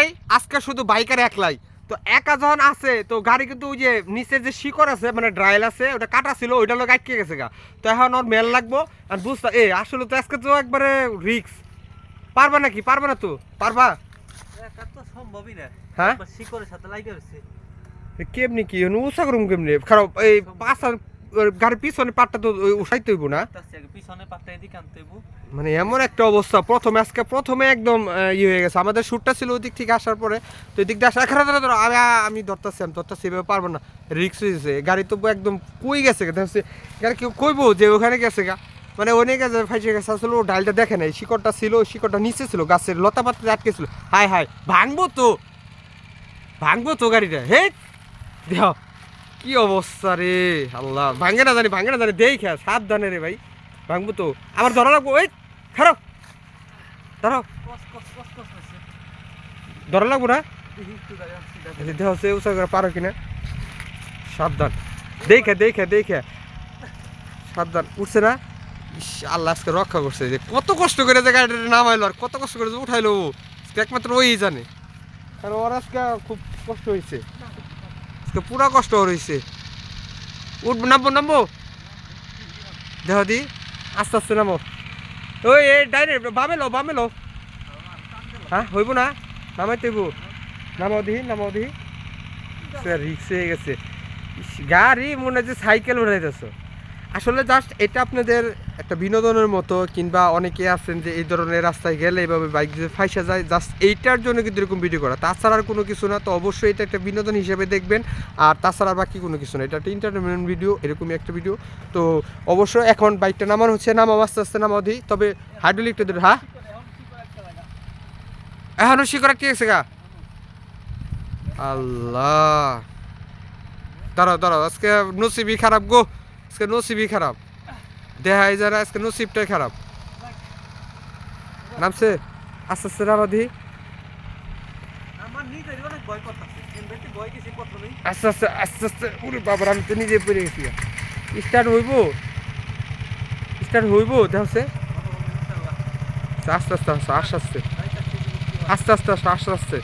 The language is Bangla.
নাই আজকে শুধু বাইকার একলাই। তো একা যখন আছে তো গাড়ি কিন্তু ওই যে নিচে যে শিকড় আছে মানে ড্রাইল আছে ওটা কাটা ছিল ওইটা লোক আটকে গেছে গা। তো এখন ওর মেল লাগবো আর বুঝতে এ আসলে তো আজকে তো একবারে রিক্স পারবা নাকি? পারবা না তো? পারবা? তো সম্ভবই না। হ্যাঁ? একবার শিকড়ের সাথে লাগে কেমনি কি? উষা করুম কেমনি? খারাপ এই পাঁচ গাড়ির পিছনে পাটটা তো ওই উঠাইতে হইব না। পিছনে পাটটা এদিকে আনতে হইব। মানে এমন একটা অবস্থা প্রথমে আজকে প্রথমে একদম ইয়ে হয়ে গেছে। আমাদের শ্যুটটা ছিল ওই দিক থেকে আসার পরে তো ওই দিক দিয়ে আসা খারাপ ধরো আমি আমি ধরতেছি আমি ধরতেছি এভাবে পারব না। রিক্স হয়েছে গাড়ি তো একদম কই গেছে দেখছি গাড়ি কেউ কইবো যে ওখানে গেছে গা? মানে অনেক গেছে ফাইসে গেছে আসলে ও ডালটা দেখে নাই। শিকড়টা ছিল শিকড়টা নিচে ছিল গাছের লতা পাতা আটকে ছিল। হাই হাই ভাঙবো তো? ভাঙবো তো গাড়িটা? হে দেহ। কি অবস্থা রে? আল্লাহ ভাঙে না জানি ভাঙে না জানি। দেই খেয়া সাবধানে রে ভাই। ভাঙবো তো। আমার ধরা লাগবো, ওই খারাপ হচ্ছে ধরা লাগবো না? করে পারো কিনা? সাবধান। দেখে দেখে দেখে সাবধান। উঠছে না? আল্লাহ আজকে রক্ষা করছে। যে কত কষ্ট করে যে গাড়িটা নামাইলো আর কত কষ্ট করে যে উঠাইলো। একমাত্র ওই জানে। কারণ ওর আজকে খুব কষ্ট হয়েছে আজকে পুরা কষ্ট রয়েছে উঠবো নামবো নামবো। দেহ দি, আস্তে আস্তে নামো। ওই, এই ডাইরেক্ট বামে লো বামে লো হ্যাঁ হইব না? নামাইতে হইব। নামাও দিহি নামাও দিহি রিক্স হয়ে গেছে। গাড়ি মনে হচ্ছে সাইকেল উঠাইতেছ আসলে জাস্ট এটা আপনাদের একটা বিনোদনের মতো কিংবা অনেকে আছেন যে এই ধরনের রাস্তায় গেলে এইভাবে বাইক দিয়ে ফাইসা যায় জাস্ট এইটার জন্য কিন্তু এরকম ভিডিও করা। তাছাড়া আর কোনো কিছু না, তো অবশ্যই এটা একটা বিনোদন হিসেবে দেখবেন। আর তাছাড়া বাকি কোনো কিছু না, এটা একটা এন্টারটেনমেন্ট ভিডিও এরকমই একটা ভিডিও তো অবশ্যই এখন বাইকটা নামানো হচ্ছে, নামাও, আস্তে আস্তে নামাও দিই তবে হাইড্রোলিক একটু ধরে হ্যাঁ? এখনও শিকড় কি গেছে গা। আল্লাহ। দাঁড়াও দাঁড়াও, আজকে নসিবি খারাপ গো। আজকে নসিবই খারাপ। দেহাই যারা আজকে নসিবটাই খারাপ। নামছে? আস্তে আস্তে প্রথমেই আস্তে আস্তে আস্তে আস্তে। উরে বাবার আমি তো নিজে পড়ে গেছি। স্টার্ট হইব? স্টার্ট হইব? দেখছে আস্তে আস্তে আস্তে আস্তে আস্তে। আস্তে আস্তে আস্তে আস্তে।